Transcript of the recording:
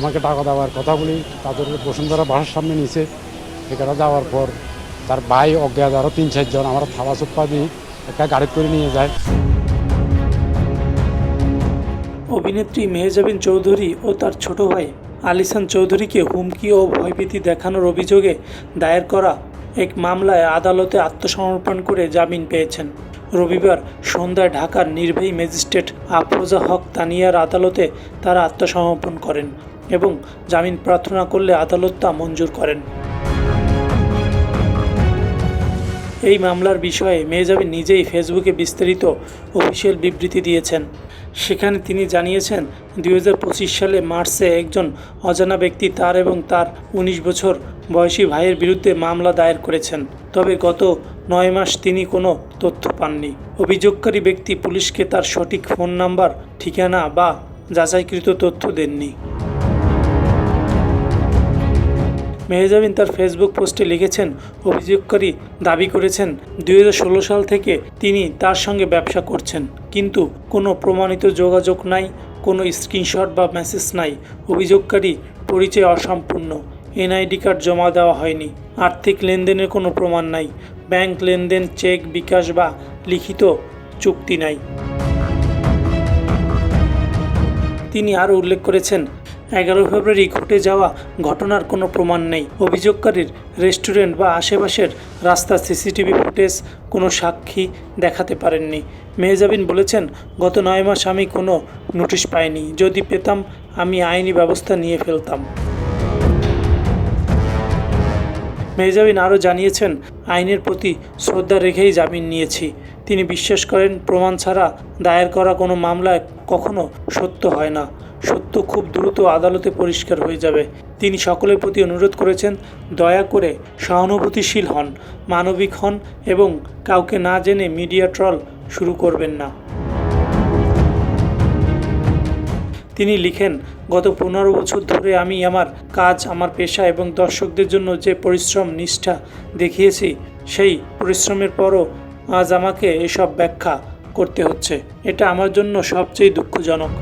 আমাকে টাকা দেওয়ার কথা বলি, তাদের বসুন্ধরা বাসার সামনে নিচে এখানে যাওয়ার পর তার ভাই অজ্ঞাত আরও তিন চারজন আমার থাবা চুপ্পা দিয়ে একটা গাড়ি করে নিয়ে যায়। অভিনেত্রী মেহজাবিন চৌধুরী ও তার ছোট ভাই আলিসান চৌধুরীকে হুমকি ও ভয়ভীতি দেখানোর অভিযোগে দায়ের করা এক মামলায় আদালতে আত্মসমর্পণ করে জামিন পেয়েছেন। রবিবার সন্ধ্যায় ঢাকার নির্বাহী ম্যাজিস্ট্রেট আফরোজা হক তানিয়ার আদালতে তারা আত্মসমর্পণ করেন। এবং জামিন প্রার্থনা করলে আদালত তা মঞ্জুর করেন। এই মামলার বিষয়ে মেহজাবিন নিজেই ফেসবুকে বিস্তারিত অফিসিয়াল বিবৃতি দিয়েছেন। সেখানে তিনি জানিয়েছেন, দুই হাজার পঁচিশ সালে মার্চে একজন অজানা ব্যক্তি তার এবং তার ১৯ বছর বয়সী ভাইয়ের বিরুদ্ধে মামলা দায়ের করেছেন। তবে গত নয় মাস তিনি কোনো তথ্য পাননি। অভিযোগকারী ব্যক্তি পুলিশকে তার সঠিক ফোন নাম্বার, ঠিকানা বা যাচাইকৃত তথ্য দেননি। মেহজাবিন তার ফেসবুক পোস্টে লিখেছেন, অভিযোগকারী দাবি করেছেন দু হাজার ষোলো সাল থেকে তিনি তার সঙ্গে ব্যবসা করছেন, কিন্তু কোনো প্রমাণিত যোগাযোগ নাই, কোনো স্ক্রিনশট বা মেসেজ নাই, অভিযোগকারী পরিচয় অসম্পূর্ণ, এনআইডি কার্ড জমা দেওয়া হয়নি, আর্থিক লেনদেনের কোনো প্রমাণ নাই, ব্যাংক লেনদেন, চেক, বিকাশ বা লিখিত চুক্তি নাই। তিনি আরও উল্লেখ করেছেন এগারো ফেব্রুয়ারি ঘটে যাওয়া ঘটনার কোনো প্রমাণ নেই। অভিযোগকারীর রেস্টুরেন্ট বা আশেপাশের রাস্তার সিসিটিভি ফুটেজ কোনো সাক্ষী দেখাতে পারেননি। মেহজাবিন বলেছেন, গত নয় মাস আমি কোনো নোটিশ পাইনি। যদি পেতাম, আমি আইনি ব্যবস্থা নিয়ে ফেলতাম। মেহজাবিন আরও জানিয়েছেন, আইনের প্রতি শ্রদ্ধা রেখেই জামিন নিয়েছি। তিনি বিশ্বাস করেন, প্রমাণ ছাড়া দায়ের করা কোনো মামলায় কখনো সত্য হয় না। সত্য খুব দ্রুত আদালতে পরিষ্কার হয়ে যাবে। তিনি সকলের প্রতি অনুরোধ করেছেন, দয়া করে সহানুভূতিশীল হন, মানবিক হন এবং কাউকে না জেনে মিডিয়া ট্রল শুরু করবেন না। তিনি লিখেন, গত পনেরো বছর ধরে আমি আমার কাজ, আমার পেশা এবং দর্শকদের জন্য যে পরিশ্রম, নিষ্ঠা দেখিয়েছি, সেই পরিশ্রমের পরও আজ আমাকে এসব ব্যাখ্যা করতে হচ্ছে। এটা আমার জন্য সবচেয়ে দুঃখজনক।